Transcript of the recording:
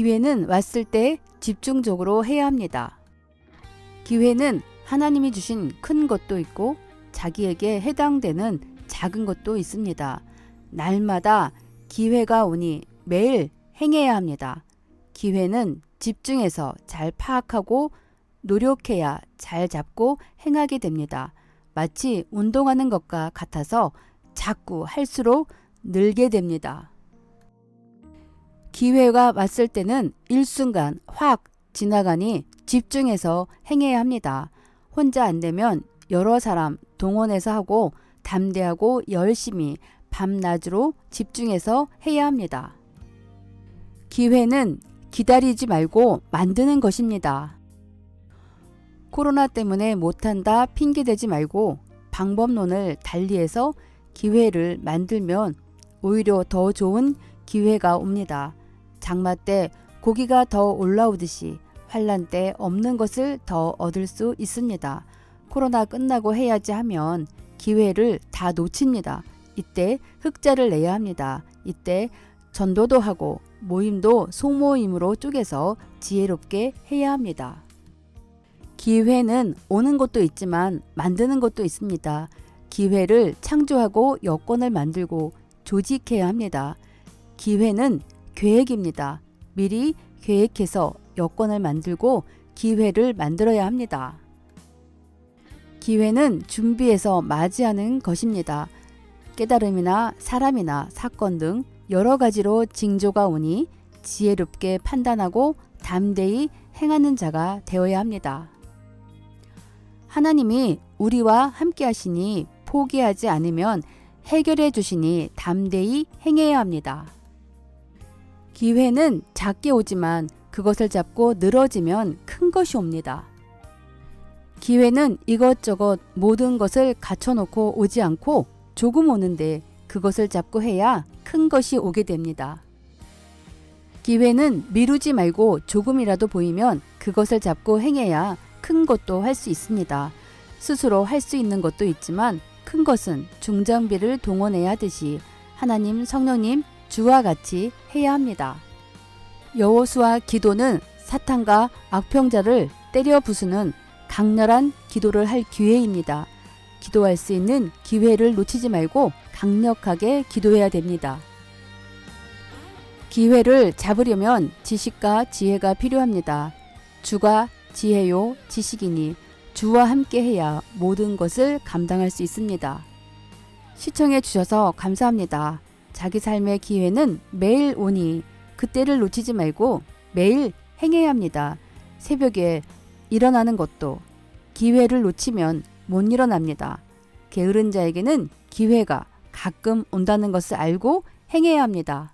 기회는 왔을 때 집중적으로 해야 합니다. 기회는 하나님이 주신 큰 것도 있고 자기에게 해당되는 작은 것도 있습니다. 날마다 기회가 오니 매일 행해야 합니다. 기회는 집중해서 잘 파악하고 노력해야 잘 잡고 행하게 됩니다. 마치 운동하는 것과 같아서 자꾸 할수록 늘게 됩니다. 기회가 왔을 때는 일순간 확 지나가니 집중해서 행해야 합니다. 혼자 안 되면 여러 사람 동원해서 하고 담대하고 열심히 밤낮으로 집중해서 해야 합니다. 기회는 기다리지 말고 만드는 것입니다. 코로나 때문에 못한다 핑계대지 말고 방법론을 달리해서 기회를 만들면 오히려 더 좋은 기회가 옵니다. 장마 때 고기가 더 올라오듯이 환란 때 없는 것을 더 얻을 수 있습니다. 코로나 끝나고 해야지 하면 기회를 다 놓칩니다. 이때 흑자를 내야 합니다. 이때 전도도 하고 모임도 소모임으로 쪼개서 지혜롭게 해야 합니다. 기회는 오는 것도 있지만 만드는 것도 있습니다. 기회를 창조하고 여건을 만들고 조직해야 합니다. 기회는 계획입니다. 미리 계획해서 여건을 만들고 기회를 만들어야 합니다. 기회는 준비해서 맞이하는 것입니다. 깨달음이나 사람이나 사건 등 여러 가지로 징조가 오니 지혜롭게 판단하고 담대히 행하는 자가 되어야 합니다. 하나님이 우리와 함께 하시니 포기하지 않으면 해결해 주시니 담대히 행해야 합니다. 기회는 작게 오지만 그것을 잡고 늘어지면 큰 것이 옵니다. 기회는 이것저것 모든 것을 갖춰놓고 오지 않고 조금 오는데 그것을 잡고 해야 큰 것이 오게 됩니다. 기회는 미루지 말고 조금이라도 보이면 그것을 잡고 행해야 큰 것도 할 수 있습니다. 스스로 할 수 있는 것도 있지만 큰 것은 중장비를 동원해야 하듯이 하나님 성령님 주와 같이 해야 합니다. 여호수아 기도는 사탄과 악평자를 때려 부수는 강렬한 기도를 할 기회입니다. 기도할 수 있는 기회를 놓치지 말고 강력하게 기도해야 됩니다. 기회를 잡으려면 지식과 지혜가 필요합니다. 주가 지혜요 지식이니 주와 함께 해야 모든 것을 감당할 수 있습니다. 시청해 주셔서 감사합니다. 자기 삶의 기회는 매일 오니 그때를 놓치지 말고 매일 행해야 합니다. 새벽에 일어나는 것도 기회를 놓치면 못 일어납니다. 게으른 자에게는 기회가 가끔 온다는 것을 알고 행해야 합니다.